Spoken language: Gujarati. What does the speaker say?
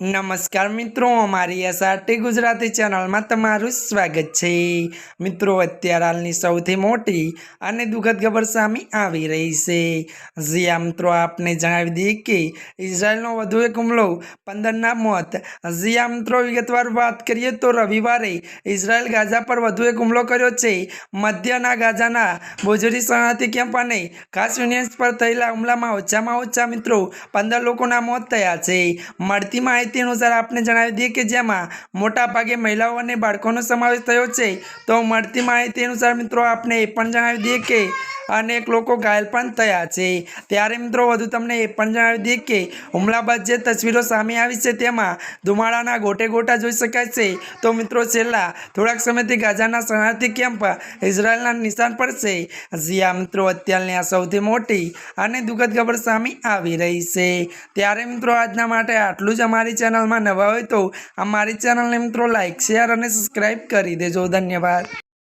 નમસ્કાર મિત્રો, અમારી એસઆરટી ગુજરાતી ચેનલમાં તમારું સ્વાગત છે. મિત્રો, અત્યારે હાલની સૌથી મોટી અને દુઃખદ ખબર સામે આવી રહી છે. જ્યાં મિત્રો, આપને જણાવી દઈએ કે ઇઝરાયલનો વધુ એક હુમલો, પંદરના મોત. જ્યાં મિત્રો, વિગતવાર વાત કરીએ તો રવિવારે ઇઝરાયલ ગાઝા પર વધુ એક હુમલો કર્યો છે. મધ્યના ગાઝાના બોજરી શરણાર્થી કેમ્પ અને ખાસ યુનિયન્સ પર થયેલા હુમલામાં ઓછામાં ઓછા મિત્રો, પંદર લોકોના મોત થયા છે. મળતી માહિતી અનુસાર આપને જણાવી દઈએ કે જેમાં મોટા ભાગે મહિલાઓ અને બાળકોનો સમાવેશ થયો છે. તો મળતી માહિતી અનુસાર મિત્રો આપને એ પણ જણાવી દઈએ કે અનેક લોકો ઘાયલ પણ થયા છે. ત્યારે મિત્રો, વધુ તમને એ પણ જણાવી દઈએ કે હુમલા બાદ જે તસવીરો સામે આવી છે તેમાં ધુમાડાના ગોટે ગોટા જોઈ શકાય છે. તો મિત્રો, છેલ્લા થોડાક સમયથી ગાઝાના શરણાર્થી કેમ્પ ઇઝરાયલના નિશાન પર છે. જ્યાં મિત્રો, અત્યારની આ સૌથી મોટી અને દુઃખદ ખબર સામે આવી રહી છે. ત્યારે મિત્રો, આજના માટે આટલું જ અમારી ચેનલમાં નવા હોય તો અમારી ચેનલને મિત્રો લાઇક શેર અને સબસ્ક્રાઈબ કરી દેજો. ધન્યવાદ.